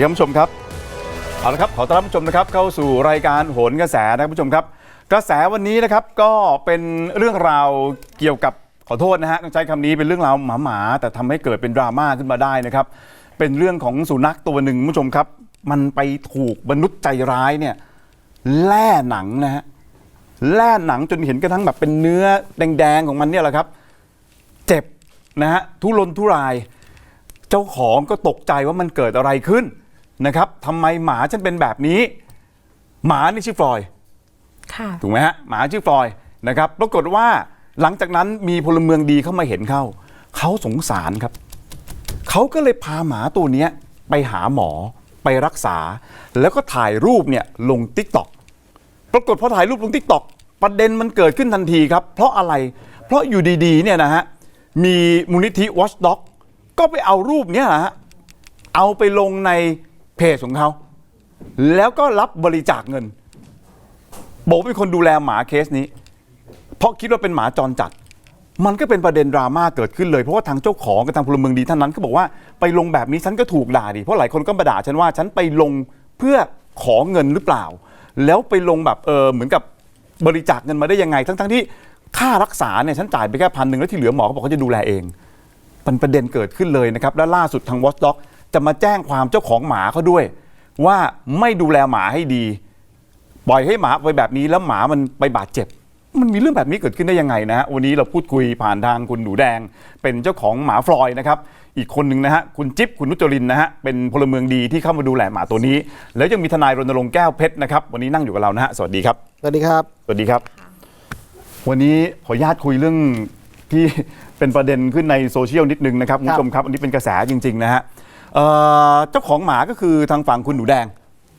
ดีครับคุณผู้ชมครับเอาละครับขอต้อนรับผู้ชมนะครับเข้าสู่รายการโหนกระแสนะครับผู้ชมครับ กระแสวันนี้นะครับก็เป็นเรื่องราวเกี่ยวกับขอโทษนะฮะต้องใช้คำนี้เป็นเรื่องราวหมาๆแต่ทำให้เกิดเป็นดราม่าขึ้นมาได้นะครับ เป็นเรื่องของสุนัขตัวหนึ่งผู้ชมครับ มันไปถูกมนุษย์ใจร้ายเนี่ยแล่หนังนะฮะแล่หนังจนเห็นกระทั่งแบบเป็นเนื้อแดงๆของมันเนี่ยแหละครับ เจ็บนะฮะทุรนทุราย เจ้าของก็ตกใจว่ามันเกิดอะไรขึ้น นะครับทำไมหมาฉันเป็นแบบนี้ หมานี่ชื่อฟลอยด์ค่ะ ถูกไหมฮะหมาชื่อฟลอยด์นะครับปรากฏว่าหลังจากนั้นมีพลเมืองดีเข้ามาเห็นเข้า เขาสงสารครับ เขาก็เลยพาหมาตัวเนี้ยไปหาหมอไปรักษา แล้วก็ถ่ายรูปเนี่ยลงทิกตอกปรากฏพอถ่ายรูปลงทิกตอกประเด็นมันเกิดขึ้นทันทีครับ เพราะอะไรเพราะอยู่ดีๆเนี่ยนะฮะมีมูลนิธิ Watchdog ก็ไปเอารูปเนี้ยนะฮะเอาไปลงในเพ จของเขาแล้วก็รับบริจาคเงิน บอกว่าเป็นคนดูแลหมาเคสนี้ เพราะคิดว่าเป็นหมาจรจัด มันก็เป็นประเด็นดราม่าเกิดขึ้นเลยเพราะว่าทางเจ้าของกับทางพลเมืองดีท่านนั้นก็บอกว่าไปลงแบบนี้ฉันก็ถูกด่าดิเพราะหลายคนก็มาด่าฉันว่าฉันไปลงเพื่อขอเงินหรือเปล่า แล้วไปลงแบบเออเหมือนกับบริจาคเงินมาได้ยังไง ทั้งๆที่ค่ารักษาเนี่ยฉันจ่ายไปแค่พันหนึ่งแล้วที่เหลือหมอเขาบอกเขาจะดูแลเองเป็นประเด็นเกิดขึ้นเลยนะครับและล่าสุดทาง Watchdog จะมาแจ้งความเจ้าของหมาเขาด้วย ว่าไม่ดูแลหมาให้ดี ปล่อยให้หมาไปแบบนี้แล้วหมามันไปบาดเจ็บ มันมีเรื่องแบบนี้เกิดขึ้นได้ยังไงนะฮะวันนี้เราพูดคุยผ่านทางคุณหนูแดง เป็นเจ้าของหมาฟลอยด์นะครับอีกคนหนึ่งนะฮะคุณจิ๊บคุณนุจรินนะฮะเป็นพลเมืองดีที่เข้ามาดูแลหมาตัวนี้ แล้วยังมีทนายรณรงค์แก้วเพชรนะครับวันนี้นั่งอยู่กับเรานะฮะสวัสดีครับสวัสดีครับ สวัสดีครับ วันนี้ขออนุญาตคุยเรื่องที่เป็นประเด็นขึ้นในโซเชียลนิดนึงนะครับคุณผู้ชมครับอันนี้เป็นกระแสจริงๆนะฮะ เอ่อเจ้าของหมาก็คือทางฝั่งคุณหนูแดง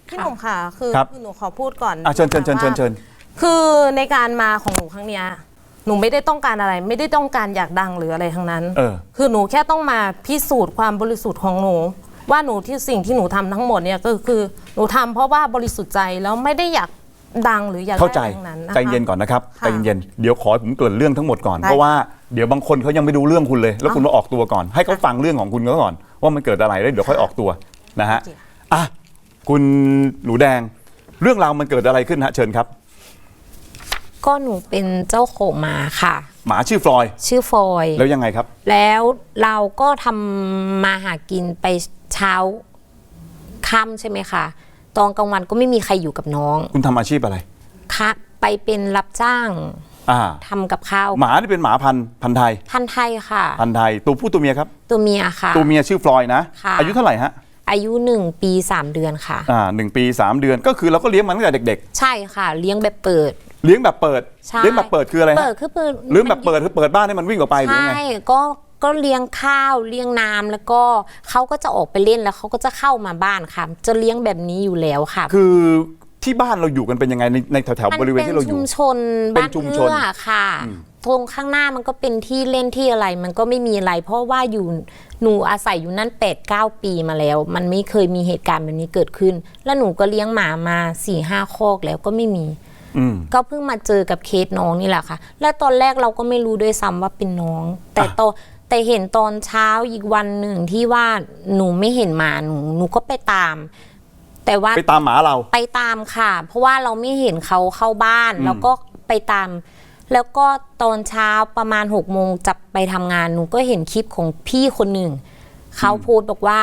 พี่หนุ่มค่ะ คือครับคือหนูขอพูดก่อนอะเชิญเชิญเชิญเชิญเชิญ คือในการมาของหนูครั้งเนี้ยหนูไม่ได้ต้องการอะไร ไม่ได้ต้องการอยากดังหรืออะไรทั้งนั้น เออ คือหนูแค่ต้องมาพิสูจน์ความบริสุทธิ์ของหนู ว่าหนูที่สิ่งที่หนูทำทั้งหมดเนี่ยก็คือหนูทำเพราะว่าบริสุทธิ์ใจแล้วไม่ได้อยากดังหรืออยากเข้าใจได้อะไรทั้งนั้นนะคะ ใจเย็นก่อนนะครับค่ะใจเย็นเดี๋ยวขอให้ผมเกริ่นเรื่องทั้งหมดก่อนได้เพราะว่าเดี๋ยวบางคนเขายังไม่ดูเรื่องคุณเลย แล้วอ๋อคุณมาออกตัวก่อน ให้เขาฟังเรื่องของคุณเขาก่อน ว่ามันเกิดอะไรแล้วเดี๋ยวค่อยออกตัวนะฮะโอเคอะคุณหนูแดง เรื่องราวมันเกิดอะไรขึ้นฮะเชิญครับ ก็หนูเป็นเจ้าของหมาค่ะ หมาชื่อฟลอยด์ชื่อฟอยแล้วยังไงครับ แล้วเราก็ทำมาหากินไปเช้าค่ำใช่ไหมคะตอนกลางวันก็ไม่มีใครอยู่กับน้องคุณทำอาชีพอะไร คะไปเป็นรับจ้าง อ่า ทำกับข้าวหมานี่เป็นหมาพันธุ์พันธุ์ไทย พันธุ์ไทยค่ะ พันธุ์ไทย ตัวผู้ตัวเมียครับ ตัวเมียค่ะ ตัวเมียชื่อฟลอยด์นะ ค่ะ อายุเท่าไหร่ฮะ อายุหนึ่งปีสามเดือนค่ะ อ่าหนึ่งปีสามเดือน ก็คือเราก็เลี้ยงมันตั้งแต่เด็ก ใช่ค่ะ เลี้ยงแบบเปิด ๆ เลี้ยงแบบเปิด ใช่เลี้ยงแบบเปิดคืออะไรฮะเปิดคือเปิดเลี้ยงแบบเปิดคือเปิดบ้านให้มันวิ่งออกไปหรือยังไง ใช่ก็ก็เลี้ยงข้าวเลี้ยงน้ำแล้วก็เขาก็จะออกไปเล่นแล้วเขาก็จะเข้ามาบ้านค่ะ จะเลี้ยงแบบนี้อยู่แล้วค่ะ คือ ที่บ้านเราอยู่กันเป็นยังไงในในแถวๆบริเวณที่เราอชุยู่มชนเป็นบ้านชุมชน เอื้อค่ะ ตรงข้างหน้ามันก็เป็นที่เล่นที่อะไร มันก็ไม่มีอะไร เพราะว่าอยู่หนูอาศัยอยู่นั่นแปดเก้าปีมาแล้ว มันไม่เคยมีเหตุการณ์แบบนี้เกิดขึ้น แล้วหนูก็เลี้ยงหมามาสี่ห้าคอกแล้วก็ไม่มี อืม ก็เพิ่งมาเจอกับเคสน้องนี่แหละค่ะ และตอนแรกเราก็ไม่รู้ด้วยซ้ำว่าเป็นน้อง แต่ตอนแต่เห็นตอนเช้าอีกวันหนึ่งที่ว่าหนูไม่เห็นหมาหนูหนูก็ไปตาม แต่ว่าไปตามหมาเรา ไปตามค่ะ เพราะว่าเราไม่เห็นเขาเข้าบ้านอืมแล้วก็ไปตาม แล้วก็ตอนเช้าประมาณหกโมงจะไปทำงานหนูก็เห็นคลิปของพี่คนหนึ่งเขาพูดบอกว่า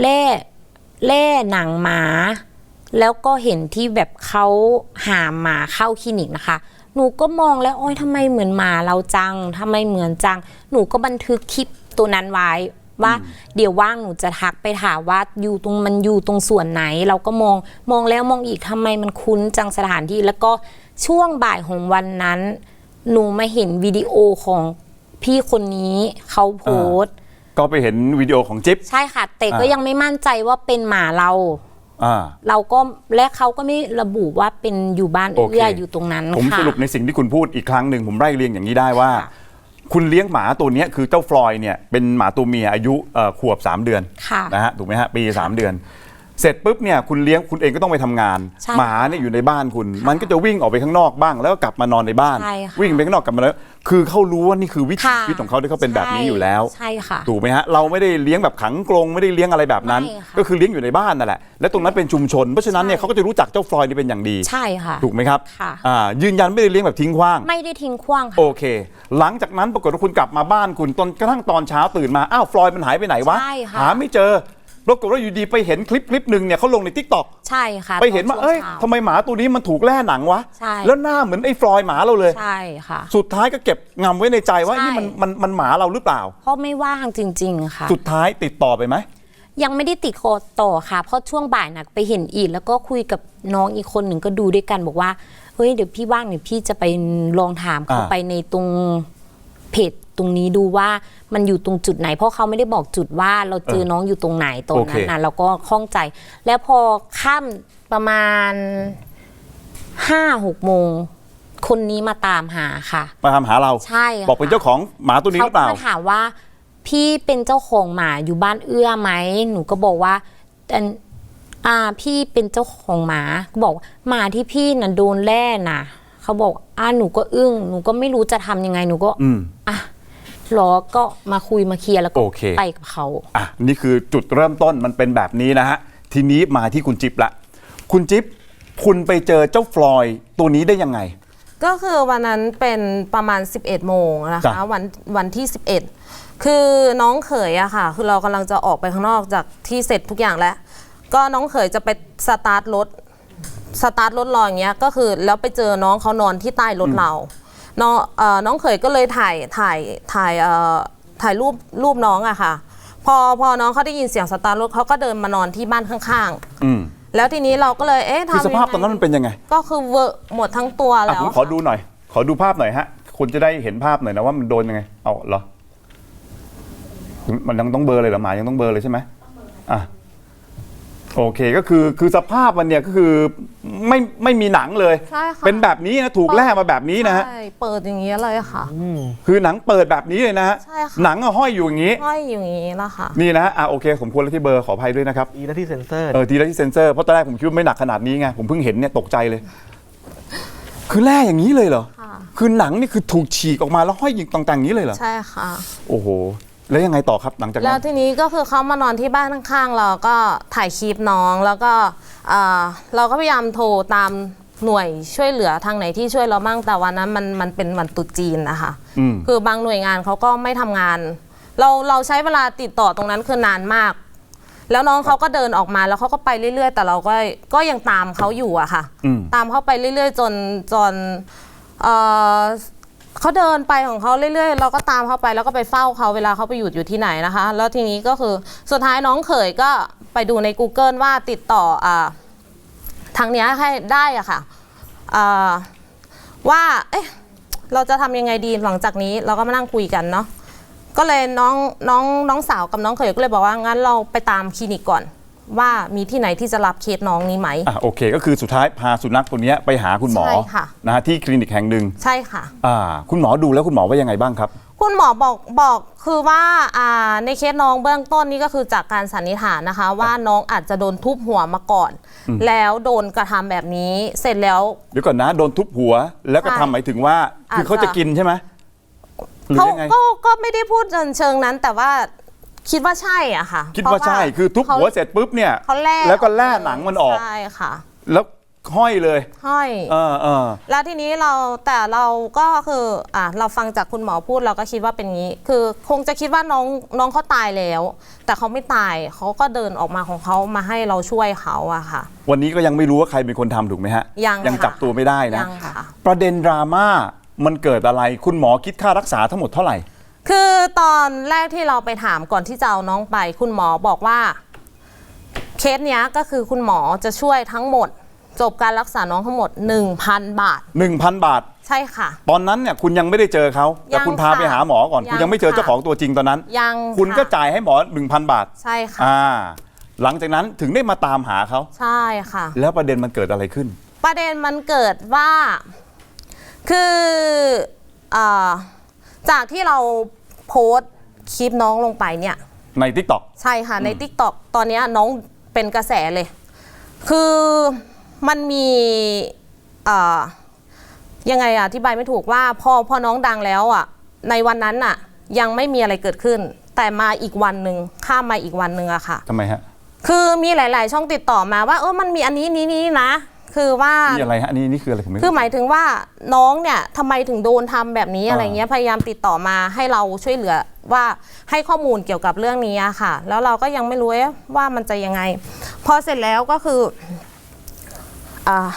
เล่เล่หนังหมา แล้วก็เห็นที่แบบเขาหามหมาเข้าคลินิกนะคะ หนูก็มองแล้วโอ๊ยทำไมเหมือนหมาเราจังทำไมเหมือนจัง หนูก็บันทึกคลิปตัวนั้นไว้ ว่าเดี๋ยวว่างหนูจะทักไปถามว่าอยู่ตรงมันอยู่ตรงส่วนไหน เราก็มองมองแล้วมองอีกทำไมมันคุ้นจังสถานที่ แล้วก็ช่วงบ่ายของวันนั้น หนูมาเห็นวิดีโอของพี่คนนี้เขาโพสต์ก็ไปเห็นวิดีโอของจิ๊บ ใช่ค่ะ แต่ก็อ่ายั ยังไม่มั่นใจว่าเป็นหมาเรา อ่า เราก็และเขาก็ไม่ระบุว่าเป็นอยู่บ้านโอเค เอื้ออยู่ตรงนั้นผมค่ะ สรุปในสิ่งที่คุณพูดอีกครั้งหนึ่งผมไล่เรียงอย่างนี้ได้ว่า ค่ะ คุณเลี้ยงหมาตัวเนี้ยคือเจ้าฟลอยด์เนี่ยเป็นหมาตัวเมียอายุเอ่อขวบ 3 เดือนค่ะนะฮะถูกไหมฮะปี 3 เดือน เสร็จปุ๊บเนี่ยคุณเลี้ยงคุณเองก็ต้องไปทำงาน ใช่หมาเนี่ยอยู่ในบ้านคุณ มันก็จะวิ่งออกไปข้างนอกบ้างแล้วก็กลับมานอนในบ้าน ใช่ค่ะ วิ่งไปข้างนอกกลับมาแล้ว คือเขารู้ว่านี่คือวิถีค่ะชีวิตของเขาที่เขาเป็นแบบนี้อยู่แล้ว ใช่ค่ะ ถูกไหมฮะเราไม่ได้เลี้ยงแบบขังกรงไม่ได้เลี้ยงอะไรแบบนั้น ไม่ค่ะก็คือเลี้ยงอยู่ในบ้านนั่นแหละและตรงนั้นเป็นชุมชนเพราะฉะนั้นเนี่ยใช่ เขาก็จะรู้จักเจ้าฟลอยด์นี่เป็นอย่างดี ใช่ค่ะ ถูกไหมครับค่ะ อ่ายืนยันไม่ได้เลี้ยงแบบทิ้งขว้าง ไม่ได้ทิ้งขว้างค่ะโอเค หลังจากนั้นปรากฏว่าคุณกลับมาบ้านคุณตอนกระทั่งตอนเช้าตื่นมา อ้าวฟลอยด์มันหายไปไหนวะ ใช่ค่ะหาไม่เจอ ปรากฏว่าอยู่ดีไปเห็นคลิปคลิปหนึ่งเนี่ยเขาลงในทิกตอกใช่ค่ะไปเห็นว่าตเอ้ยช่วงช้ ทำไมหมาตัวนี้มันถูกแล่หนังวะ ใช่ แล้วหน้าเหมือนไอ้ฟลอยด์หมาเราเลย ใช่ค่ะ สุดท้ายก็เก็บงำไว้ในใจว่าใช่ นี่มันมันมันหมาเราหรือเปล่า เพราะไม่ว่างจริง ๆ ค่ะ สุดท้ายติดต่อไปไหม ยังไม่ได้ติดโคต่อค่ะ เพราะช่วงบ่ายนะไปเห็นอีก แล้วก็คุยกับน้องอีกคนหนึ่งก็ดูด้วยกันบอกว่า เฮ้ยเดี๋ยวพี่ว่างเดี๋ยวพี่จะไปลองถามเขาอ่า ไปในตรงเพจ ตรงนี้ดูว่ามันอยู่ตรงจุดไหน เพราะเขาไม่ได้บอกจุดว่าเราเจอน้องอยู่ตรงไหนตรงนั้นนะเราก็ข้องใจ แล้วพอค่ำประมาณห้าหกโมงคนนี้มาตามหาค่ะ มาทำหาเราใช่ค่ะบอกเป็นเจ้าของหมาตัวนี้หเขารือเปล่ามาถามว่า พี่เป็นเจ้าของหมาอยู่บ้านเอื้อไหมหนูก็บอกว่าอันอ่าพี่เป็นเจ้าของหมาก็บอกว่าหมาที่พี่น่ะโดนแล่น่ะ เขาบอกอ่าหนูก็อึ้งหนูก็ไม่รู้จะทำยังไงหนูก็อืมอะ รอก็มาคุยมาเคลียร์แล้วก็โอเค ไปกับเขา อะนี่คือจุดเริ่มต้นมันเป็นแบบนี้นะฮะ ทีนี้มาที่คุณจิ๊บละ คุณจิ๊บคุณไปเจอเจ้าฟลอยด์ตัวนี้ได้ยังไง ก็คือวันนั้นเป็นประมาณ 11 โมงนะจ้ะ คะวันวันที่ 11 คือน้องเขยอะค่ะ คือเรากำลังจะออกไปข้างนอกจากที่เสร็จทุกอย่างแล้ว ก็น้องเขยจะไปสตาร์ทรถ สตาร์ทรถรออย่างเงี้ยก็คือแล้วไปเจอน้องเขานอนที่ใต้รถเรา น้องเอ่อน้องเขยก็เลยถ่ายถ่ายถ่ายเอ่อถ่ายรูปรูปน้องอะค่ะ พอพอน้องเขาได้ยินเสียงสตาร์ทรถเขาก็เดินมานอนที่บ้านข้างอืมๆ แล้วทีนี้เราก็เลยเอ๊ะคือทำสภาพยังไงตอนนั้นมันเป็นยังไงก็คือเวอะหมดทั้งตัวอะแล้ผวมขอดูหน่อย ขอดูภาพหน่อยฮะคุณจะได้เห็นภาพหน่อยนะว่ามันโดนยังไงเอาเหรอมันยังต้องเบลอร์เลยเหรอหมายังต้องเบลอร์เลยใช่ไหมอะ โอเคก็คือคือสภาพมันเนี่ยก็คือไม่ไม่มีหนังเลย ใช่ค่ะเป็นแบบนี้นะถูกแล่มาแบบนี้นะฮะใช่เปิดอย่างนี้เลยค่ะ คือหนังเปิดแบบนี้เลยนะฮะใช่ค่ะ หนังอะห้อยอยู่อย่างนี้ ห้อยอยู่อย่างนี้แล้วค่ะ นี่นะฮะอะโอเคผมควรแล้วที่เบอร์ขออภัยด้วยนะครับอีนะที่เซ็นเซอร์ เออทีแรกที่เซ็นเซอร์เพราะตอนแรกผมคิดว่าไม่หนักขนาดนี้ไงผมเพิ่งเห็นเนี่ยตกใจเลย คือแร่อย่างนี้เลยเหรอค่ะ คือหนังนี่คือถูกฉีกออกมาแล้วห้อยยิงต่างๆอย่างนี้เลยเหรอใช่ค่ะ โอ้โห แล้วยังไงต่อครับหลังจากแล้นั้วน ทีนี้ก็คือเขามานอนที่บ้านข้างๆเราก็ถ่ายคลิปน้องแล้วก็เอ่อเราก็พยายามโทรตามหน่วยช่วยเหลือทางไหนที่ช่วยเราบ้างแต่วันนั้นมันมันเป็นวันตรุษจีนนะคะอืม คือบางหน่วยงานเขาก็ไม่ทำงาน เราเราใช้เวลาติดต่อตรงนั้นคือนานมาก แล้วน้องเขาก็เดินออกมาแล้วเขาก็ไปเรื่อย ๆ แต่เราก็ก็ยังตามเขาอยู่อะค่ะ อืม ตามเขาไปเรื่อย ๆ จนจนเอ่อ เขาเดินไปของเขาเรื่อยๆ เราก็ตามเขาไปแล้วก็ไปเฝ้าเขาเวลาเขาไปอยู่อยู่ที่ไหนนะคะ แล้วทีนี้ก็คือสุดท้ายน้องเขยก็ไปดูใน Google ว่าติดต่ออ่าทางเนี้ยให้ได้อะค่ะอ่าว่าเอ๊ะเราจะทำยังไงดีหลังจากนี้เราก็มานั่งคุยกันเนาะก็เลยน้องน้องน้องสาวกับน้องเขยก็เลยบอกว่างั้นเราไปตามคลินิกก่อน ว่ามีที่ไหนที่จะรับเคสน้องนี้ไหม อะโอเค ก็คือสุดท้ายพาสุนัขตัวเนี้ยไปหาคุณหมอใช่ค่ะ นะฮะที่คลินิกแห่งหนึ่งใช่ค่ะ อ่า คุณหมอดูแล้วคุณหมอว่ายังไงบ้างครับ คุณหมอบอกบอกคือว่าอ่าในเคสน้องเบื้องต้นนี่ก็คือจากการสันนิษฐานนะคะ ว่าน้องอาจจะโดนทุบหัวมาก่อน แล้วโดนกระทำแบบนี้ เสร็จแล้ว เดี๋ยวก่อนนะโดนทุบหัว แล้วก็ใช่ทำหมายถึงว่า คืออาจจะ เขาจะกินใช่ไหมหรือเขายังไง ก็ก็ไม่ได้พูดเชิงนั้น แต่ว่า คิดว่าใช่อะค่ะคิดว่าใช่คือทุบหัวเสร็จปุ๊บเนี่ยเขาแล่แล้วก็แล่หนังมันออกใช่ค่ะ แล้วห้อยเลยห้อยเออเออแล้วทีนี้เราแต่เราก็คืออะเราฟังจากคุณหมอพูดเราก็คิดว่าเป็นงี้ คือคงจะคิดว่าน้องน้องเขาตายแล้ว แต่เขาไม่ตายเขาก็เดินออกมาของเขามาให้เราช่วยเขาอะค่ะ วันนี้ก็ยังไม่รู้ว่าใครเป็นคนทำถูกไหมฮะยังยังค่ะจับตัวไม่ได้นะยังค่ะประเด็นดราม่ามันเกิดอะไรคุณหมอคิดค่ารักษาทั้งหมดเท่าไหร่ คือตอนแรกที่เราไปถามก่อนที่จะเอาน้องไป คุณหมอบอกว่า เคสเนี้ยก็คือคุณหมอจะช่วยทั้งหมด จบการรักษาน้องทั้งหมด 1,000 บาท 1,000 บาท ใช่ค่ะ ตอนนั้นเนี่ยคุณยังไม่ได้เจอเขาแต่ยังคุณพาค่ะไปหาหมอก่อน คุณยังยังไม่เจอค่ะเจ้าของตัวจริงตอนนั้น ยังคุณก็ะจ่ายให้หมอ 1,000 บาท ใช่ค่ะอ่าหลังจากนั้นถึงได้มาตามหาเขาใช่ค่ะ แล้วประเด็นมันเกิดอะไรขึ้น ประเด็นมันเกิดว่า คืออา จากที่เราโพสต์คลิปน้องลงไปเนี่ย ใน t ิ k t o k ใช่ค่ะใน t ิ k t o k ตอนเนี้ยน้องเป็นกระแสเลย คือมันมีเอ่อยังไงอะอธิบายไม่ถูกว่าพอพอน้องดังแล้วอะในวันนั้นอะยังไม่มีอะไรเกิดขึ้น แต่มาอีกวันหนึ่งข้ามมาอีกวันหนึ่งอะค่ะ ทำไมฮะ คือมีหลาย ๆ ช่องติดต่อมาว่าเออมันมีอันนี้นี้นี้นะ คือว่านี่อะไรฮะอันนี้นี่คืออะไรผมไม่คือหมายถึงว่าน้องเนี่ยทำไมถึงโดนทำแบบนี้อ่าอะไรเงี้ยพยายามติดต่อมาให้เราช่วยเหลือว่าให้ข้อมูลเกี่ยวกับเรื่องนี้อะค่ะ แล้วเราก็ยังไม่รู้ว่ามันจะยังไง พอเสร็จแล้วก็คืออ่า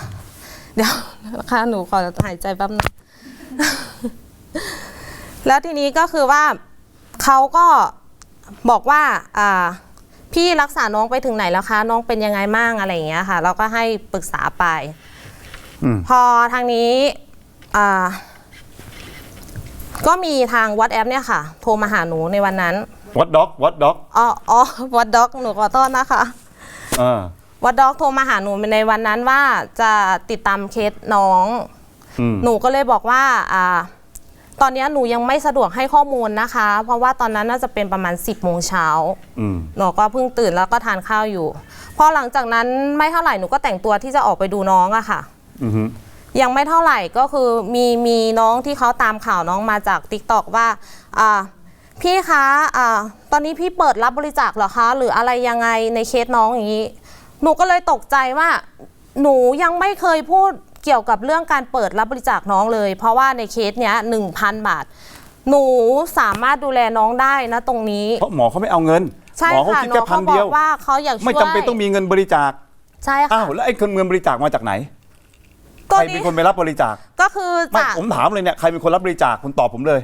เดี๋ยวนะคะหนูขอหายใจแป๊บนึง แล้วทีนี้ก็คือว่าเขาก็บอกว่าอ่า พี่รักษาน้องไปถึงไหนแล้วคะ น้องเป็นยังไงมั่งอะไรอย่างเงี้ยค่ะ เราก็ให้ปรึกษาไปอืมพอทางนี้อ่าก็มีทาง WhatsApp เนี่ยค่ะ โทรมาหาหนูในวันนั้นวัดด็อกวัดด็อกอ๋ออ๋อวัดด็อกหนูขอโทษนะคะเออวัดด็อกโทรมาหาหนูในวันนั้นว่าจะติดตามเคสน้องอืมหนูก็เลยบอกว่าอ่า ตอนเนี้ยหนูยังไม่สะดวกให้ข้อมูลนะคะ เพราะว่าตอนนั้นน่าจะเป็นประมาณ 10โมงเช้าอืมหนูก็เพิ่งตื่นแล้วก็ทานข้าวอยู่ พอหลังจากนั้นไม่เท่าไหร่หนูก็แต่งตัวที่จะออกไปดูน้องอะค่ะอือฮึยังไม่เท่าไหร่ก็คือมีมีน้องที่เขาตามข่าวน้องมาจาก t ิ k t o k ว่าอ่าพี่คะอ่าตอนนี้พี่เปิดรับบริจาคเหรอคะ หรืออะไรยังไงในเคสน้องอย่างนี้ หนูก็เลยตกใจว่า หนูยังไม่เคยพูด เกี่ยวกับเรื่องการเปิดรับบริจาคน้องเลย เพราะว่าในเคสเนี้ยหนึ่งพันบาท หนูสามารถดูแลน้องได้นะตรงนี้ เพราะหมอเขาไม่เอาเงินใช่หมอเขาค่ะคิดน้แค่องพันเขาบเดีอยวกว่าเขาอยากช่วยไม่จำเป็นต้องมีเงินบริจาคใช่อ้าค่ะวแล้วไอ้คนเงินบริจาคมาจากไหนตัใควรนี้เป็นคนไปรับบริจาคก็คือไม่จากผมถามเลยเนี่ยใครเป็นคนรับบริจาคคุณตอบผมเลย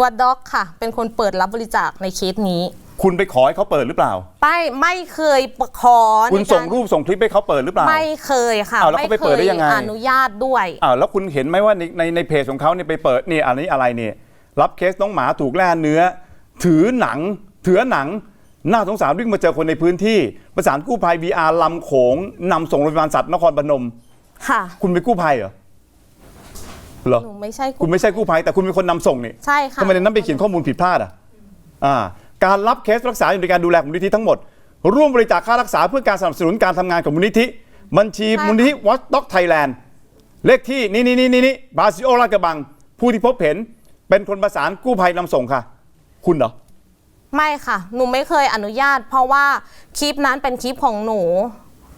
วัดด็อกค่ะ เป็นคนเปิดรับบริจาคในเคสนี้ คุณไปขอให้เขาเปิดหรือเปล่าไปไม่เคยขอคุณในการส่งรูปส่งคลิปให้เขาเปิดหรือเปล่า ไม่เคยค่ะอ้าวแล้วเขาไปเปิดได้ยังไงอนุญาตด้วย อ้าวแล้วคุณเห็นไหมว่าในในในเพจของเขาเนี่ยไปเปิดนี่อันนี้อะไรเนี่ยรับเคสน้องหมาถูกแล่เนื้อ ถือหนังถือหนังน่าสงสารวิ่งมาเจอคนในพื้นที่ ประสานกู้ภัย VR ลำโขงนำส่งโรงพยาบาลสัตว์นครพนม ค่ะ คุณเป็นกู้ภัยเหรอเหรอหนูไม่ใช่คุณไม่ใช่กู้ภัยแต่คุณเป็นคนนำส่งนี่ใช่ค่ะทำไมในนั้นไปเขียนข้อมูลผิดพลาดอะอ่า การรับเคสรักษาอยู่ในการดูแลของมูลนิธิทั้งหมด ร่วมบริจาคค่ารักษาเพื่อการสนับสนุนการทำงานของมูลนิธิ บัญชีมูลนิธิวัดด็อกไทยแลนด์เลขที่นี่นี่นี่นี่นี่บาซิโอลาดกระบัง ผู้ที่พบเห็นเป็นคนประสานกู้ภัยนำส่งค่ะ คุณเหรอ ไม่ค่ะ หนูไม่เคยอนุญาต เพราะว่าคลิปนั้นเป็นคลิปของหนู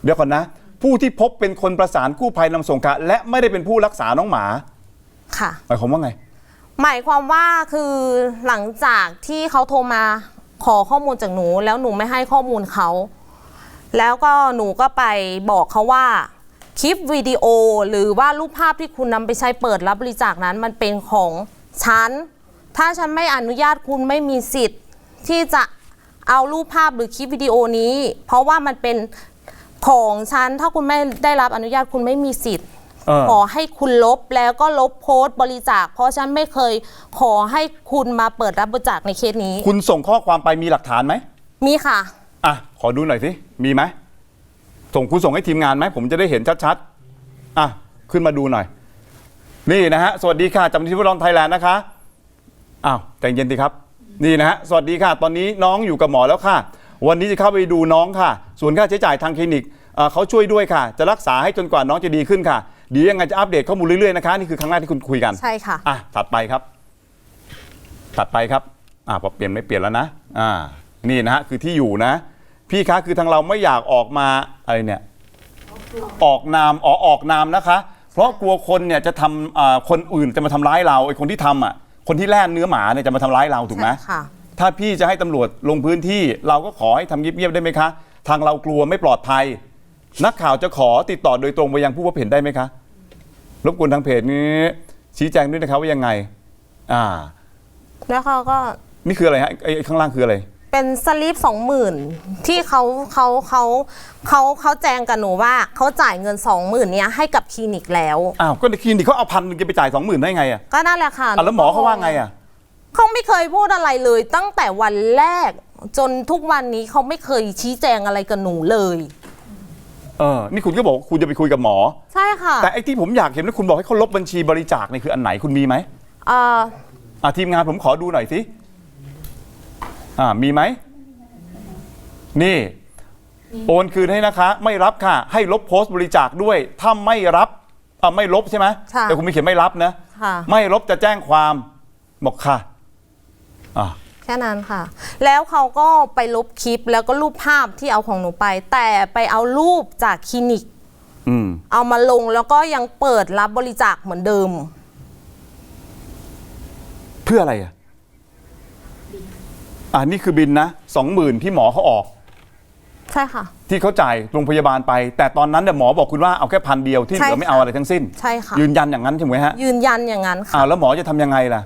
เดี๋ยวก่อนนะ ผู้ที่พบเป็นคนประสานกู้ภัยนำส่งค่ะและไม่ได้เป็นผู้รักษาน้องหมาค่ะ หมายความว่าไง หมายความว่าคือหลังจากที่เขาโทรมาขอข้อมูลจากหนู แล้วหนูไม่ให้ข้อมูลเขา แล้วก็หนูก็ไปบอกเขาว่าคลิปวิดีโอหรือว่ารูปภาพที่คุณนำไปใช้เปิดรับบริจาคนั้นมันเป็นของฉัน ถ้าฉันไม่อนุญาตคุณไม่มีสิทธิ์ ที่จะเอารูปภาพหรือคลิปวิดีโอนี้ เพราะว่ามันเป็นของฉันถ้าคุณไม่ได้รับอนุญาตคุณไม่มีสิทธิ์ ขอให้คุณลบแล้วก็ลบโพสต์บริจาค เพราะฉันไม่เคยขอให้คุณมาเปิดรับบริจาคในเคสนี้ คุณส่งข้อความไปมีหลักฐานไหมมีค่ะ อะขอดูหน่อยสิมีไหมส่งคุณส่งให้ทีมงานไหมผมจะได้เห็นชัดๆอะขึ้นมาดูหน่อย นี่นะฮะสวัสดีค่ะจากมูลนิธิฟุตบอลไทยแลนด์นะคะอ้าวใจเย็นดีครับ นี่นะฮะสวัสดีค่ะ ตอนนี้น้องอยู่กับหมอแล้วค่ะ วันนี้จะเข้าไปดูน้องค่ะ ส่วนค่าใช้จ่ายทางคลินิกเอ่อเขาช่วยด้วยค่ะ จะรักษาให้จนกว่าน้องจะดีขึ้นค่ะ เดียวยังไงจะอัปเดตข้อมูลเรื่อยๆนะคะนี่คือครั้งแรกที่คุณคุยกันใช่ค่ะ อะถัดไปครับ ถัดไปครับอ่าพอเปลี่ยนไม่เปลี่ยนแล้วนะอ่านี่นะฮะคือที่อยู่นะ พี่คะคือทางเราไม่อยากออกมาอะไรเนี่ยออกนามอ๋อออกนามนะคะ เพราะกลัวคนเนี่ยจะทำอ่าคนอื่นจะมาทำร้ายเราไอ้คนที่ทำอะคนที่แล่เนื้อหมาเนี่ยจะมาทำร้ายเราถูกไหมค่ะ ถ้าพี่จะให้ตำรวจลงพื้นที่ เราก็ขอให้ทำเงียบๆได้ไหมคะ ทางเรากลัวไม่ปลอดภัย นักข่าวจะขอติดต่อโดยตรงไปยังผู้พบเห็นได้ไหมคะรบกวนทางเพจนี้ ชี้แจงด้วยนะครับว่ายังไง อ่า แล้วเขาก็นี่คืออะไรฮะไอ้ไอ้ข้างล่างคืออะไร เป็นสลิปสองหมื่นที่เขาเขาเขาเขาเขาแจ้งกับหนูว่าเขาจ่ายเงินสองหมื่นเนี้ยให้กับคลินิกแล้ว อ้าวก็ในคลินิกเขาเอาพันหนึงจะไปจ่ายสองหมื่นได้ไงอะก็นั่นแหละค่ะอะแล้วหมอเขาว่าไงอะ เขาไม่เคยพูดอะไรเลย ตั้งแต่วันแรกจนทุกวันนี้เขาไม่เคยชี้แจงอะไรกับหนูเลย เออนี่คุณก็บอกว่าคุณจะไปคุยกับหมอ ใช่ค่ะแต่ไอ้ที่ผมอยากเห็นว่าคุณบอกให้เขาลบบัญชีบริจาคเนี่ยคืออันไหนคุณมีไหมเอ่ออะทีมงานผมขอดูหน่อยสิอ่ามีไหมนี่ โอนคืนให้นะคะ ไม่รับค่ะ ให้ลบโพสต์บริจาคด้วยถ้าไม่รับอ่าไม่ลบใช่ไหมค่ะ แต่คุณไม่เขียนไม่รับนะ ค่ะ ไม่ลบจะแจ้งความบอกค่ะอะ แค่นั้นค่ะ แล้วเขาก็ไปลบคลิปแล้วก็รูปภาพที่เอาของหนูไป แต่ไปเอารูปจากคลินิก อืม เอามาลงแล้วก็ยังเปิดรับบริจาคเหมือนเดิม เพื่ออะไรอะอ่านี่คือบินนะสองหมื่นที่หมอเขาออก ใช่ค่ะ ที่เขาจ่ายโรงพยาบาลไป แต่ตอนนั้นเนี่ยหมอบอกคุณว่าเอาแค่พันเดียวที่เหใช่ลือไม่ค่ะเอาอะไรทั้งสิ้น ใช่ค่ะ ยืนยันอย่างนั้นใช่ไหมฮะยืนยันอย่างนั้นค่ะ อ้าวแล้วหมอจะทำยังไงล่ะ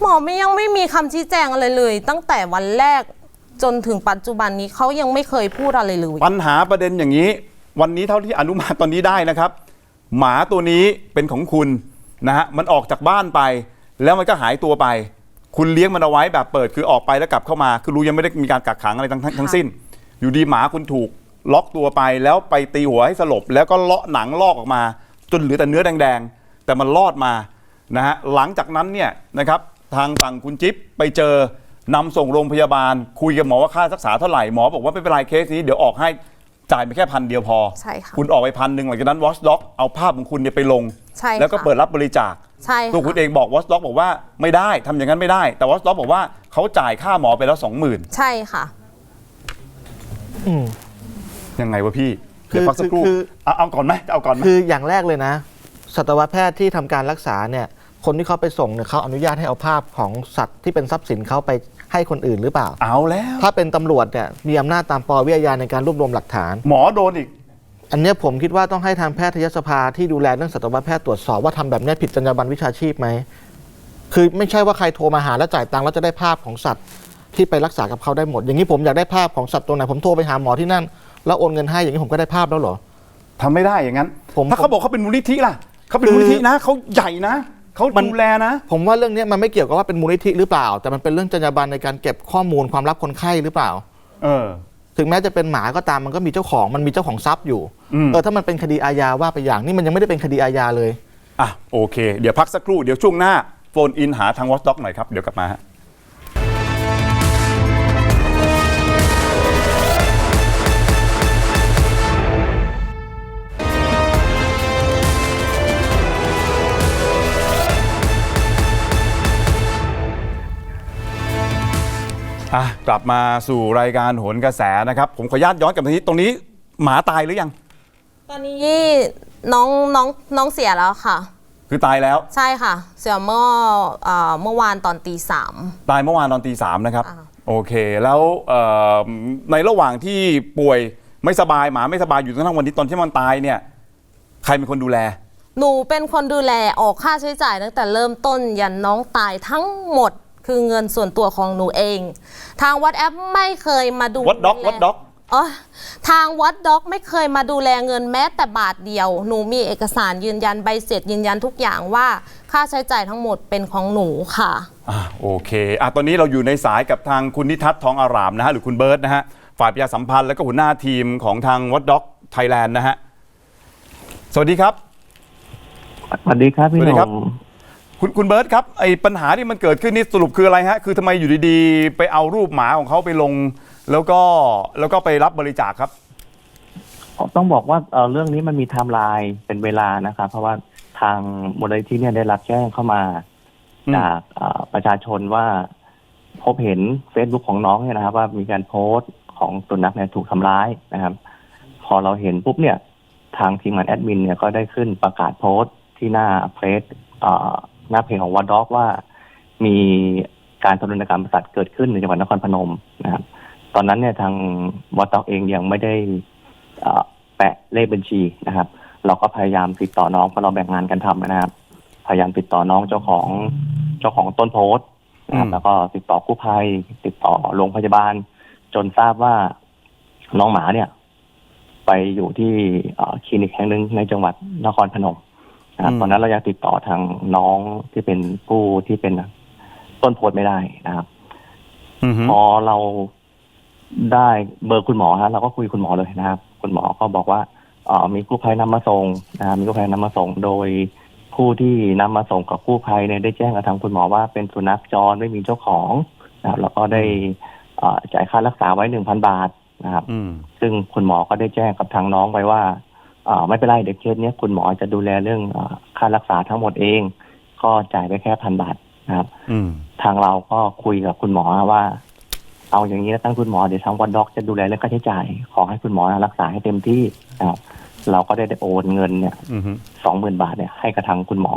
หมอไม่ยังไม่มีคำชี้แจงอะไรเลย ตั้งแต่วันแรกจนถึงปัจจุบันนี้เขายังไม่เคยพูดอะไรเลย ปัญหาประเด็นอย่างนี้ วันนี้เท่าที่อนุมานตอนนี้ได้นะครับ หมาตัวนี้เป็นของคุณนะฮะมันออกจากบ้านไป แล้วมันก็หายตัวไป คุณเลี้ยงมันเอาไว้แบบเปิดคือออกไปแล้วกลับเข้ามา คือรู้ยังไม่ได้มีการกักขังอะไรทั้งทั้งทั้งสิ้น อยู่ดีหมาคุณถูกล็อกตัวไปแล้วไปตีหัวให้สลบ แล้วก็เลาะหนังลอกออกมา จนเหลือแต่เนื้อแดง ๆ แต่มันรอดมานะฮะหลังจากนั้นเนี่ยนะครับ ทางฝั่งคุณจิ๊บไปเจอนำส่งโรงพยาบาล คุยกับหมอว่าค่ารักษาเท่าไหร่หมอบอกว่าไม่เป็นไรเคสนี้เดี๋ยวออกให้จ่ายไปแค่พันเดียวพอใช่ค่ะคุณออกไปพันหนึ่งหลังจากนั้น Watchdog เอาภาพของคุณเนี่ยไปลง ใช่ค่ะแล้วก็เปิดรับบริจาค ใช่ตัวค่ะคุณเองบอก Watchdog บอกว่าไม่ได้ทำอย่างนั้นไม่ได้ แต่ Watchdog บอกว่าเขาจ่ายค่าหมอไปแล้วสองหมื่นใช่ค่ะ อืม ยังไงวะพี่คือเดี๋ยวพักสักครู่คือเอาเอาก่อนไหมเอาก่อนไหม คืออย่างแรกเลยนะ สัตวแพทย์ที่ทำการรักษาเนี่ย คนที่เขาไปส่งเนี่ยเขาอนุญาตให้เอาภาพของสัตว์ที่เป็นทรัพย์สินเขาไปให้คนอื่นหรือเปล่า เอาแล้ว ถ้าเป็นตำรวจเนี่ยมีอำนาจตามปวิทยาในการรวบรวมหลักฐาน หมอโดนอีก อันเนี้ยผมคิดว่าต้องให้ทางแพทยสภาที่ดูแลเรื่องสัตวแพทย์ตรวจสอบว่าทำแบบเนี้ยผิดจรรยาบรรณวิชาชีพไหมคือไม่ใช่ว่าใครโทรมาหาแล้วจ่ายตังค์แล้วจะได้ภาพของสัตว์ที่ไปรักษากับเขาได้หมด อย่างนี้ผมอยากได้ภาพของสัตว์ตัวไหนผมโทรไปหาหมอที่นั่น แล้วโอนเงินให้อย่างนี้ผมก็ได้ภาพแล้วเหรอ ทำไม่ได้อย่างนั้น ผม ถ้าเขาบอกเขาเป็นมูลนิธิล่ะ เขาเป็นมูลนิธินะ เขาใหญ่นะ เขามันดูแลนะ ผมว่าเรื่องเนี้ยมันไม่เกี่ยวกับว่าเป็นมูลนิธิหรือเปล่า แต่มันเป็นเรื่องจรรยาบรรณในการเก็บข้อมูลความลับคนไข้หรือเปล่า เออ ถึงแม้จะเป็นหมาก็ตามมันก็มีเจ้าของมันมีเจ้าของทรัพย์อยู่อืมเออถ้ามันเป็นคดีอาญาว่าไปอย่างนี่มันยังไม่ได้เป็นคดีอาญาเลยอะโอเค เดี๋ยวพักสักครู่เดี๋ยวช่วงหน้าโฟนอินหาทาง Watchdog หน่อยครับเดี๋ยวกลับมาฮะ กลับมาสู่รายการโหนกระแสนะครับ ผมขออนุญาตย้อนกลับไปที่ตรงนี้หมาตายหรือยัง ตอนนี้น้องน้องน้องเสียแล้วค่ะ คือตายแล้วใช่ค่ะ เสียเมื่อเอ่อเมื่อวานตอนตีสาม ตายเมื่อวานตอนตีสามนะครับ อ่า โอเค แล้วเอ่อในระหว่างที่ป่วยไม่สบายหมาไม่สบายอยู่จนกระทั่งวันนี้ตอนที่มันตายเนี่ยใครเป็นคนดูแล หนูเป็นคนดูแลออกค่าใช้จ่ายตั้งแต่เริ่มต้นยันน้องตายทั้งหมด คือเงินส่วนตัวของหนูเอง ทางวัดแอปไม่เคยมาดู What Dog แล What Dog อ๋อทางวัดด็อกไม่เคยมาดูแลเงินแม้แต่บาทเดียว หนูมีเอกสารยืนยันใบเสร็จยืนยันทุกอย่างว่า ค่าใช้จ่ายทั้งหมดเป็นของหนูค่ะอ่าโอเคอะตอนนี้เราอยู่ในสายกับทางคุณนิทัศน์ทองอารามนะฮะหรือคุณเบิร์ตนะฮะฝ่ายประชาสัมพันธ์และก็หัวหน้าทีมของทางวัดด็อกไทยแลนด์นะฮะสวัสดีครับ สวัสดีครับพี่สวัหสดีนุ่ครับม คุณคุณเบิร์ตครับไอ้ปัญหาที่มันเกิดขึ้นนี่สรุปคืออะไรฮะ คือทำไมอยู่ดีๆ ไปเอารูปหมาของเขาไปลง แล้วก็แล้วก็ไปรับบริจาคครับ ต้องบอกว่าเอ่อเรื่องนี้มันมีไทม์ไลน์เป็นเวลานะครับ เพราะว่าทางมูลนิธิเนี่ยได้รับแจ้งเข้ามา อืม จากเอ่อประชาชนว่า พบเห็น Facebook ของน้องเนี่ยนะครับ ว่ามีการโพสต์ของสุนัขเนี่ยถูกทำร้ายนะครับ พอเราเห็นปุ๊บเนี่ย ทางทีมงานแอดมินเนี่ยก็ได้ขึ้นประกาศโพสต์ที่หน้าเฟซเอ่อ หน้าเพจของวัดด็อกว่า มีการทารุณกรรมสัตว์เกิดขึ้นในจังหวัดนครพนมนะครับ ตอนนั้นเนี่ยทางวัดด็อกเองยังไม่ได้แปะเลขบัญชีนะครับ เราก็พยายามติดต่อน้องเพราะเราแบ่งงานกันทำนะครับ พยายามติดต่อน้องเจ้าของเจ้าของต้นโพสต์นะครับแล้วก็ติดต่อกู้ภัย ติดต่อโรงพยาบาล จนทราบว่าน้องหมาเนี่ย ไปอยู่ที่คลินิกแห่งหนึ่งในจังหวัดนครพนม นะครับตอนนั้นเรายังติดต่อทางน้องที่เป็นผู้ที่เป็นต้นโพสต์ไม่ได้นะครับ อือฮึพอเราได้เบอร์คุณหมอฮะเราก็คุยคุณหมอเลยนะครับ คุณหมอก็บอกว่าเอ่อมีกู้ภัยนำมาส่งนะครับมีกู้ภัยนำมาส่งโดยผู้ที่นำมาส่งกับกู้ภัยเนี่ยได้แจ้งกับทางคุณหมอว่าเป็นสุนัขจรไม่มีเจ้าของนะครับแล้วก็ได้เอ่อ่าจ่ายค่ารักษาไว้หนึ่งพันบาทนะครับ อืมซึ่งคุณหมอก็ได้แจ้งกับทางน้องไปว่าอ่า ไม่เป็นไรเด็กเคสเนี้ยคุณหมอจะดูแลเรื่องอาค่ารักษาทั้งหมดเอง ก็จ่ายไปแค่พันบาทนะครับอืมทางเราก็คุยกับคุณหมอว่า เอาอย่างนี้แล้วตั้งคุณหมอเดี๋ยวทางวันด็อกจะดูแลเรื่องค่าใช้จ่าย ขอให้คุณหมอรักษาให้เต็มที่นะครับเราก็ได้โอนเงินเนี่ยอืมสองหมื่นบาทเนี่ยให้กับทางคุณหมอ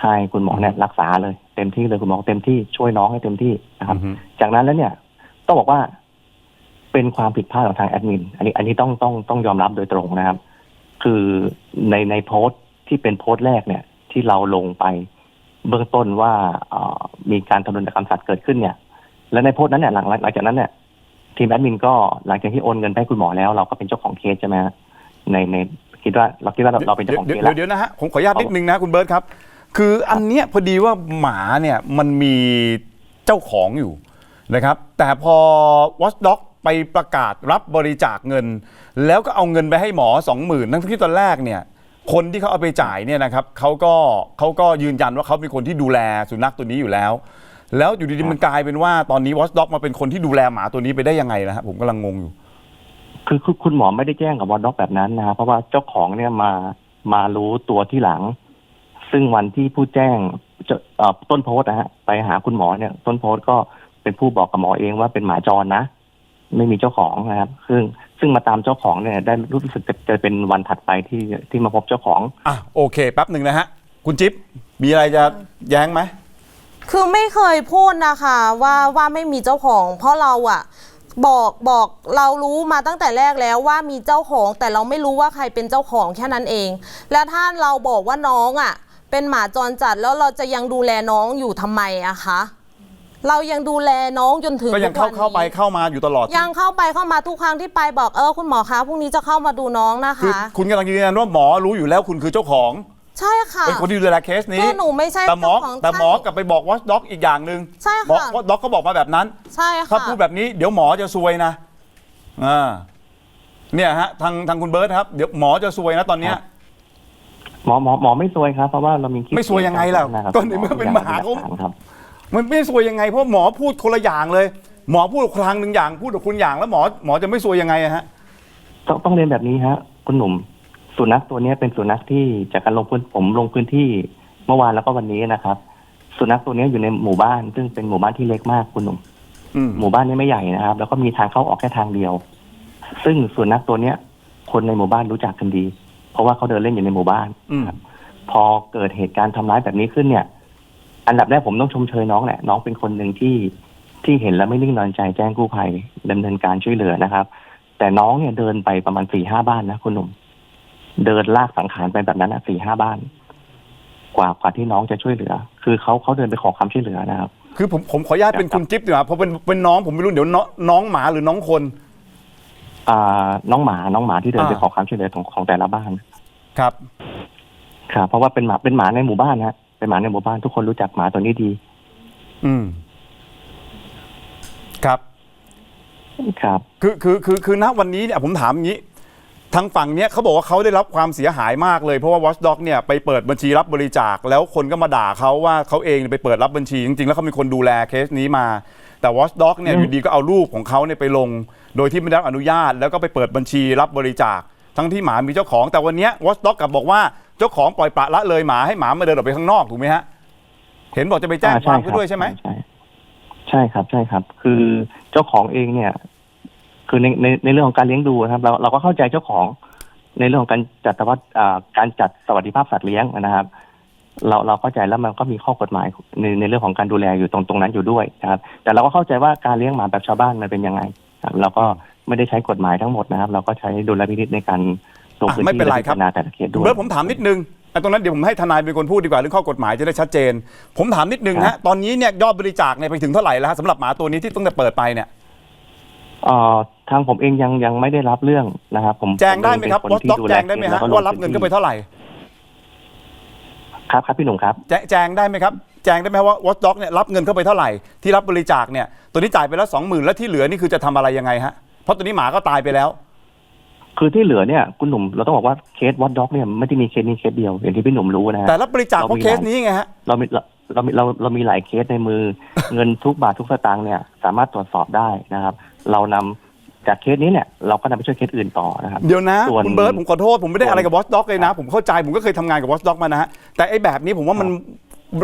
ให้คุณหมอเนี่ยรักษาเลยเต็มที่เลยคุณหมอเต็มที่ช่วยน้องให้เต็มที่นะครับอืมจากนั้นแล้วเนี่ย ต้องบอกว่าเป็นความผิดพลาดของทางแอดมิน อันนี้ อันนี้ต้องต้องต้องยอมรับโดยตรงนะครับ คือในในโพสต์ที่เป็นโพสต์แรกเนี่ย ที่เราลงไปเบื้องต้นว่าเอ่อมีการทารุณกรรมสัตว์เกิดขึ้นเนี่ย และในโพสต์นั้นเนี่ยหลังหลังจากนั้นเนี่ยทีมแอดมินก็หลังจากที่โอนเงินไปให้คุณหมอแล้ว เราก็เป็นเจ้าของเคสใช่ไหมฮะในในคิดว่าเราคิดว่าเราเราเป็นเจ้าของเคเดี๋ยวสแล้วเดี๋ยวนะฮะผมขออนุญาตนิดนึงนะคุณเบิร์ตครับ คืออันเนี้ยพอดีว่าหมาเนี่ยมันมีเจ้าของอยู่นะครับ แต่พอ Watchdog ไปประกาศรับบริจาคเงิน แล้วก็เอาเงินไปให้หมอ20,000ทั้งที่ตอนแรกเนี่ยคนที่เขาเอาไปจ่ายเนี่ยนะครับเขาก็เขาก็ยืนยันว่าเขาเป็นคนที่ดูแลสุนัขตัวนี้อยู่แล้ว แล้วอยู่ดีๆมันกลายเป็นว่าตอนนี้ Watchdog มาเป็นคนที่ดูแลหมาตัวนี้ไปได้ยังไงนะฮะผมกำลังงงอยู่ คือคือคุณหมอไม่ได้แจ้งกับวอร์ด็อกแบบนั้นนะครับเพราะว่าเจ้าของเนี่ยมามารู้ตัวที่หลัง ซึ่งวันที่ผู้แจ้งจต้นโพสนะฮะไปหาคุณหมอเนี่ย ต้นโพสก็เป็นผู้บอกกับหมอเองว่าเป็นหมาจรนะ ไม่มีเจ้าของนะครับ ซึ่งซึ่งมาตามเจ้าของเนี่ยได้รู้สึกจะจะเป็นวันถัดไปที่ที่มาพบเจ้าของ อะโอเคแป๊บหนึ่งนะฮะ คุณจิ๊บมีอะไรจะแย้งไหม คือไม่เคยพูดนะคะว่าว่าไม่มีเจ้าของ เพราะเราอะบอกบอกเรารู้มาตั้งแต่แรกแล้วว่ามีเจ้าของ แต่เราไม่รู้ว่าใครเป็นเจ้าของแค่นั้นเอง แล้วถ้าเราบอกว่าน้องอะเป็นหมาจรจัดแล้วเราจะยังดูแลน้องอยู่ทำไมอะคะ เรายังดูแลน้องจนถึงก็ยังเข้าทุวันนี้เข้าไปเข้ามาอยู่ตลอด ยังเข้าไปเข้ามาทุกครั้งที่ไปบอกเออคุณหมอคะพรุ่งนี้จะเข้ามาดูน้องนะคือคะ คุณกำลังยืนยันว่าหมอรู้อยู่แล้วคุณคือเจ้าของ ใช่ค่ะ เป็นคนที่ดูแลเคสนี้ก็หนูไม่ใช่แต่หมอเจ้าของแต่หมอใช่กลับไปบอกวอชด็อกอีกอย่างหนึ่งใช่หมอค่ะ วอชด็อกเขาบอกมาแบบนั้น ใช่ถ้าค่ะ พูดแบบนี้เดี๋ยวหมอจะซวยนะอ่าเนี่ยฮะทางทางคุณเบิร์ตครับ เดี๋ยวหมอจะซวยนะตอนเนี้ยหมอหมอหมอไม่ซวยครับเพราะว่าเรามีคลิปไม่ซวยยังไงล่ะนะครับก็ในเมื่อเป็นหมาเขาหลักฐนครับ มันไม่ซวยยังไงเพราะหมอพูดคนละอย่างเลย หมอพูดครั้งหนึ่งอย่างพูดกับคุณอย่างแล้วหมอหมอจะไม่ซวยยังไงอะฮะต้องต้องเรียนแบบนี้ฮะ คุณหนุ่มสุนัขตัวเนี้ยเป็นสุนัขที่จากการลงพื้นผมลงพื้นที่เมื่อวานแล้วก็วันนี้นะครับ สุนัขตัวเนี้ยอยู่ในหมู่บ้าน ซึ่งเป็นหมู่บ้านที่เล็กมากคุณหนุ่มอืมหมู่บ้านนี้ไม่ใหญ่นะครับ แล้วก็มีทางเข้าออกแค่ทางเดียว ซึ่งสุนัขตัวเนี้ย คนในหมู่บ้านรู้จักกันดี เพราะว่าเขาเดินเล่นอยู่ในหมู่บ้านอืมครับพอเกิดเหตุการณ์ทำร้ายแบบนี้ขึ้นเนี่ย อันดับแรกผมต้องชมเชยน้องแหละน้องเป็นคนหนึ่งที่ที่เห็นแล้วไม่นิ่งนอนใจแจ้งกู้ภัยดำเนินการช่วยเหลือนะครับ แต่น้องเนี่ยเดินไปประมาณสี่ห้าบ้านนะคุณหนุ่ม เดินลากสังขารไปแบบนั้นนะสี่ห้าบ้าน กว่ากว่าที่น้องจะช่วยเหลือ คือเขาเขาเดินไปขอความช่วยเหลือนะครับ คือผมผมขออนุญาตเป็นคุณจิ๊บดีกว่าเพราะเป็นเป็นน้องผมไม่รู้เดี๋ยวน้องน้องหมาหรือน้องคน อ่า น้องหมาน้องหมาที่เดินไปอ่าขอความช่วยเหลือของของแต่ละบ้าน ครับ ครับ เพราะว่าเป็นหมาเป็นหมาในหมู่บ้านนะ เป็นหมาในหมู่บ้านทุกคนรู้จักหมาตัวนี้ดี อืม ครับ ครับ คือคือคือคือณวันนี้เนี่ยผมถามอย่างนี้ ทางฝั่งเนี้ยเขาบอกว่าเขาได้รับความเสียหายมากเลยเพราะว่า Watchdog เนี่ยไปเปิดบัญชีรับบริจาค แล้วคนก็มาด่าเขาว่าเขาเองเนี่ยไปเปิดรับบัญชี จริงๆ แล้วเขาเป็นคนดูแลเคสนี้มา แต่ Watchdog เนี่ยอืมอยู่ดีก็เอารูปของเขาเนี่ยไปลง โดยที่ไม่ได้รับอนุญาต แล้วก็ไปเปิดบัญชีรับบริจาค ทั้งที่หมามีเจ้าของแต่วันเนี้ย Watchdog กลับบอกว่า เจ้าของปล่อยปละละเลยหมาให้หมามาเดินออกไปข้างนอกถูกไหมฮะเห็นบอกจะไปแจ้งอ่ความใช่เขาด้วยใช่ไหมใช่ใช่ครับใช่ครับ คือเจ้าของเองเนี่ย คือในในในเรื่องของการเลี้ยงดูนะครับ เราเราก็เข้าใจเจ้าของ ในเรื่องของการจัดสวัสดิอ่าการจัดสวัสดิภาพสัตว์เลี้ยงนะครับ เราเราเข้าใจแล้วมันก็มีข้อกฎหมายในในเรื่องของการดูแลอยู่ตรงตรงนั้นอยู่ด้วยนะครับ แต่เราก็เข้าใจว่าการเลี้ยงหมาแบบชาวบ้านมันเป็นยังไงครับเราก็ไม่ได้ใช้กฎหมายทั้งหมดนะครับ เราก็ใช้ดุลพินิจในการ ลงพื้นอะไม่ที่เป็นไรและพิครัจาบรณาแต่ละเคสด้คุณวย เบิร์ตผมถามนิดนึงไอ้ตรงนั้นเดี๋ยวผมให้ทนายเป็นคนพูดดีกว่าเรื่องข้อกฎหมายจะได้ชัดเจน ผมถามนิดนึงครัฮะบ ตอนนี้เนี่ยยอดบริจาคเนี่ยไปถึงเท่าไหร่แล้วฮะสำหรับหมาตัวนี้ที่ตั้งแต่เปิดไปเนี่ย เอ่อทางผมเองยังยังไม่ได้รับเรื่องนะครับ ผมแจ้งได้ไหมครับผวอเองด็อกเป็นนที่แจ้งได้ไหมเคสฮะแล้วก็ลว่ารับเงินเข้าไปเท่าไหร่ ครับครับพี่หนุ่มครับ แจ้งแจ้งได้ไหมครับ แจ้งได้ไหมว่าวอด็อกเนี่ยรับเงินเข้าไปเท่าไหร่ที่รับบริจาคเนี่ยตัวนี้จ่ายไปแล้วสองหมื่นแล้วที่เหลือนี่คือจะทำอะไรยังไงฮะเพราะตัวนี้หมาก็ตายไปแล้ว คือที่เหลือเนี่ยคุณหนุ่มเราต้องบอกว่าเคสวอตด็อกเนี่ยไม่ได้มีเคสนี้เคสเดียวอย่างที่พี่หนุ่มรู้นะฮะแต่รับบริจาคเพราะเคสนี้ไงฮะเรามีเราเรามีเราเรามีหลายเคสในมือ เงินทุกบาททุกสตางค์เนี่ยสามารถตรวจสอบได้นะครับ เรานำจากเคสนี้เนี่ยเราก็นำไปช่วยเคสอื่นต่อนะครับเดี๋ยวนะส่วนคุณเบิร์ตผมขอโทษผมไม่ได้ส่วนอะไรกับ Watch Dog เลยนะ ผมเข้าใจผมก็เคยทำงานกับ Watch Dog มานะฮะแต่ไอ้แบบนี้ผมว่ามัน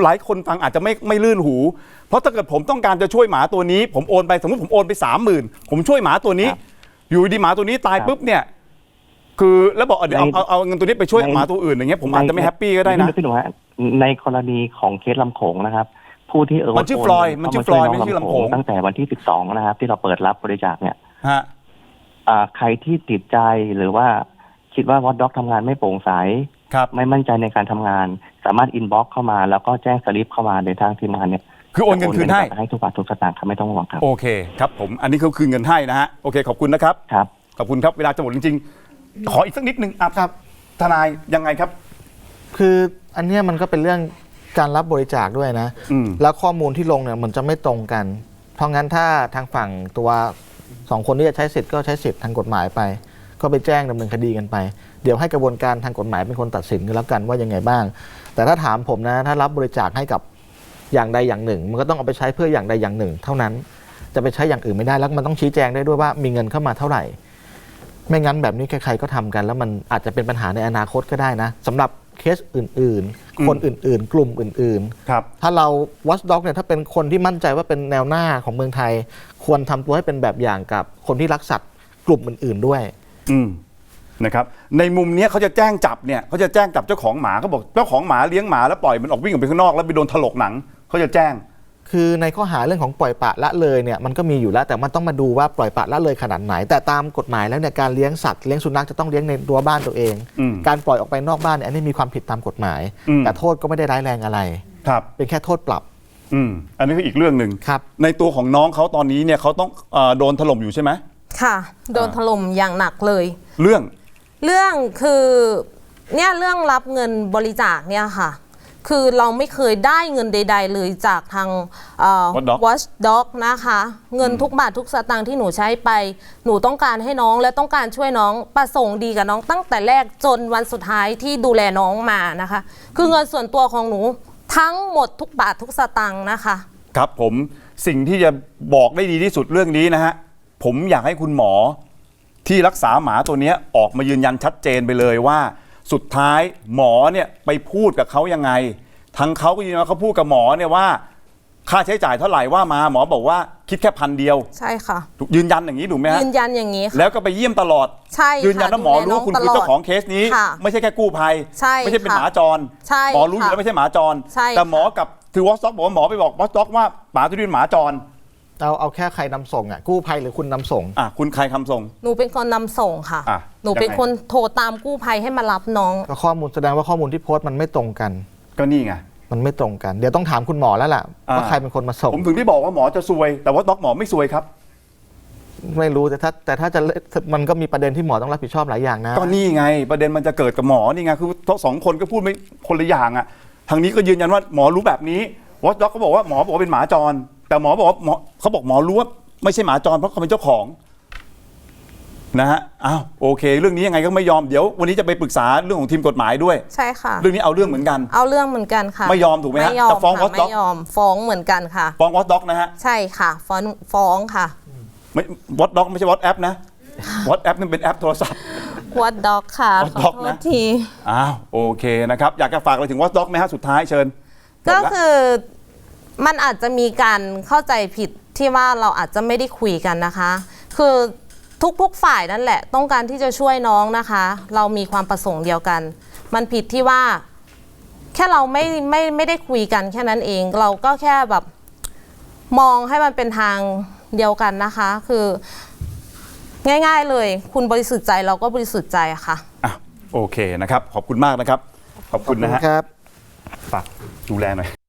หลายคนฟังอาจจะไม่ไม่ลื่นหู เพราะถ้าเกิดผมต้องการจะช่วยหมาตัวนี้ ผมโอนไปสมมติผมโอนไปสามหมื่นผมช่วยหมาตัวนี้ครับอยู่ดีหมาตัวนี้ตายครับปุ๊บเนี่ย คือแล้วบอกเอาเดี๋ยวเอาในเอาเอาเงินตัวนี้ไปช่วยในหมาตัวอื่นอย่างเงี้ยผมอาจจะไม่แฮปปี้ก็ได้นะพี่หนุ่มฮะในกรณีของเคสลำโขงนะครับ ผู้ที่เออมันชื่อฟลอยด์มันชื่อฟลอยด์ไม่ใช่ชื่อลำโขงตั้งแต่วันที่ 12 นะครับ ที่เราเปิดรับบริจาคเนี่ยฮะอ่าใครที่ติดใจหรือว่าคิดว่าวอ d ด็อกทำงานไม่โปร่งใสครับไม่มั่นใจในการทำงาน สามารถอินบ็อกเข้ามา แล้วก็แจ้งสลิปเข้ามาในทางทีมงานเนี่ยคือโอนเงินคืนให้จะให้ทุกบาททุกสตางค์ครับไม่ต้องห่วงครับโอเคครับผมอันนี้คือคืนเงินให้นะฮะโอเคขอบคุณนะครับครับขอบคุณครับเวลาจะหมดจริงๆ ขออีกสักนิดนึงอะครับ ทนายยังไงครับ คืออันเนี้ยมันก็เป็นเรื่องการรับบริจาคด้วยนะ อืม แล้วข้อมูลที่ลงเนี่ยมันจะไม่ตรงกัน เพราะงั้นถ้าทางฝั่งตัวสองคนที่จะใช้สิทธิ์ก็ใช้สิทธิ์ทางกฎหมายไป ก็ไปแจ้งดำเนินคดีกันไป เดี๋ยวให้กระบวนการทางกฎหมายเป็นคนตัดสินกันแล้วกันว่ายังไงบ้าง แต่ถ้าถามผมนะ ถ้ารับบริจาคให้กับอย่างใดอย่างหนึ่ง มันก็ต้องเอาไปใช้เพื่ออย่างใดอย่างหนึ่ง เท่านั้น จะไปใช้อย่างอื่นไม่ได้แล้วมันต้องชี้แจงได้ด้วยว่ามีเงินเข้ามาเท่าไหร่ ไม่งั้นแบบนี้ใครๆก็ทำกัน แล้วมันอาจจะเป็นปัญหาในอนาคตก็ได้นะสำหรับเคสอื่น ๆ คนอื่น ๆ กลุ่มอื่นๆครับถ้าเรา Watchdog เนี่ยถ้าเป็นคนที่มั่นใจว่าเป็นแนวหน้าของเมืองไทย ควรทำตัวให้เป็นแบบอย่างกับคนที่รักสัตว์กลุ่มอื่น ๆด้วย อืมนะครับในมุมเนี้ยเขาจะแจ้งจับเนี่ยเขาจะแจ้งจับเจ้าของหมาเขาบอกเจ้าของหมาเลี้ยงหมาแล้วปล่อยมันออกวิ่งออกไปข้างนอกแล้วไปโดนถลกหนังเขาจะแจ้ง คือในข้อหาเรื่องของปล่อยปละละเลยเนี่ยมันก็มีอยู่แล้วแต่มันต้องมาดูว่าปล่อยปละละเลยขนาดไหน แต่ตามกฎหมายแล้วเนี่ยการเลี้ยงสัตว์เลี้ยงสุนัขจะต้องเลี้ยงในรั้วบ้านตัวเองอืมการปล่อยออกไปนอกบ้านเนี่ยอันนี้มีความผิดตามกฎหมายอืมแต่โทษก็ไม่ได้ร้ายแรงอะไร ครับเป็นแค่โทษปรับ อืมอันนี้คืออีกเรื่องหนึ่งครับ ในตัวของน้องเขาตอนนี้เนี่ยเขาต้องเออโดนถล่มอยู่ใช่ไหมค่ะ โดนถล่มอย่างหนักเลย เรื่อง เรื่องคือเนี่ยเรื่องรับเงินบริจาคเนี่ยค่ะ คือเราไม่เคยได้เงินใด ๆ เลยจากทางเอ่อ Watchdog Watchdog นะคะ เงินทุกบาททุกสตางค์ที่หนูใช้ไป หนูต้องการให้น้องและต้องการช่วยน้องประสงค์ดีกับน้องตั้งแต่แรกจนวันสุดท้ายที่ดูแลน้องมานะคะ คือเงินส่วนตัวของหนูทั้งหมดทุกบาททุกสตางค์นะคะ ครับผมสิ่งที่จะบอกได้ดีที่สุดเรื่องนี้นะฮะ ผมอยากให้คุณหมอที่รักษาหมาตัวเนี้ยออกมายืนยันชัดเจนไปเลยว่า สุดท้ายหมอเนี่ยไปพูดกับเขายังไงทั้งเขาก็ยืนยันว่าเขาพูดกับหมอเนี่ยว่า ค่าใช้จ่ายเท่าไหร่ว่ามาหมอบอกว่าคิดแค่พันเดียวใช่ค่ะ ถูกยืนยันอย่างนี้ถูกไหมฮะยืนยันอย่างนี้ค่ะ แล้วก็ไปเยี่ยมตลอด ใช่ค่ะยืนยันว่าหมอรู้ว่าคุณคือเจ้าของเคสนี้ ค่ะไม่ใช่แค่กู้ภัย ใช่ไม่ใช่เป็นค่ะหมาจร ใช่หมอรู้อยู่ค่ะแล้วไม่ใช่หมาจร ใช่แต่ค่ะหมอกับคือวอสต็อกบอกว่าหมอไปบอกวอสต็อกว่าหมาตัวนี้เป็นหมาจร เอาเอาแค่ใครนำส่งอะกู้ภัยหรือคุณนำส่ง อะคุณใครคำส่งหนูเป็นคนนำส่งค่ะ อะหนูเป็นยังไง คนโทรตามกู้ภัยให้มารับน้อง ก็ข้อมูลแสดงว่าข้อมูลที่โพสต์มันไม่ตรงกัน ก็นี่ไง มันไม่ตรงกัน เดี๋ยวต้องถามคุณหมอแล้วล่ะอ่า ว่าใครเป็นคนมาส่ง ผมถึงที่บอกว่าหมอจะซวย แต่ว่าด็อกหมอไม่ซวยครับไม่รู้แต่ถ้าแต่ถ้าจะเล่นมันก็มีประเด็นที่หมอต้องรับผิดชอบหลายอย่างนะ ก็นี่ไง ประเด็นมันจะเกิดกับหมอนี่ไงคือทั้งสองคนก็พูดไม่คนละอย่างอะทางนี้ก็ยืนยันว่าหมอรู้แบบนี้วอสด็อกก็บอกว่าหมอบอกว่าเป็นหมาจร แต่หมอบอกว่าหมอเขาบอกหมอรู้ว่าไม่ใช่หมาจรเพราะเขาเป็นเจ้าของนะฮะอ้าวโอเค เรื่องนี้ยังไงก็ไม่ยอมเดี๋ยววันนี้จะไปปรึกษาเรื่องของทีมกฎหมายด้วย ใช่ค่ะ เรื่องนี้เอาเรื่องเหมือนกัน เอาเรื่องเหมือนกันค่ะไม่ยอมถูกไหมฮะไม่ยอมจะฟ้องค่ะ Watchdog ไม่ยอมฟ้องเหมือนกันค่ะ ฟ้องวอสด็อกนะฮะใช่ค่ะ ฟ้องฟ้องค่ะไม่วอสด็อกไม่ใช่วอสแอปนะวอสแอปนี่เป็นแอปโทรศัพท์ วัดด็อกค่ะ Watchdog ขอโทนะ ษที อ้าวโอเคนะครับ อยากจะฝากอะไรถึงวอสด็อกไหมฮะสุดท้ายเชิญก็หมดละ คือ มันอาจจะมีการเข้าใจผิดที่ว่าเราอาจจะไม่ได้คุยกันนะคะ คือทุกๆฝ่ายนั่นแหละ ต้องการที่จะช่วยน้องนะคะ เรามีความประสงค์เดียวกัน มันผิดที่ว่า แค่เราไม่ไม่ไม่ได้คุยกันแค่นั้นเอง เราก็แค่แบบมองให้มันเป็นทางเดียวกันนะคะ คือ ง่าย ๆเลย คุณบริสุทธิ์ใจเราก็บริสุทธิ์ใจค่ะ อะโอเคนะครับ ขอบคุณมากนะครับ ขอบคุณนะฮะครับฝากดูแลหน่อย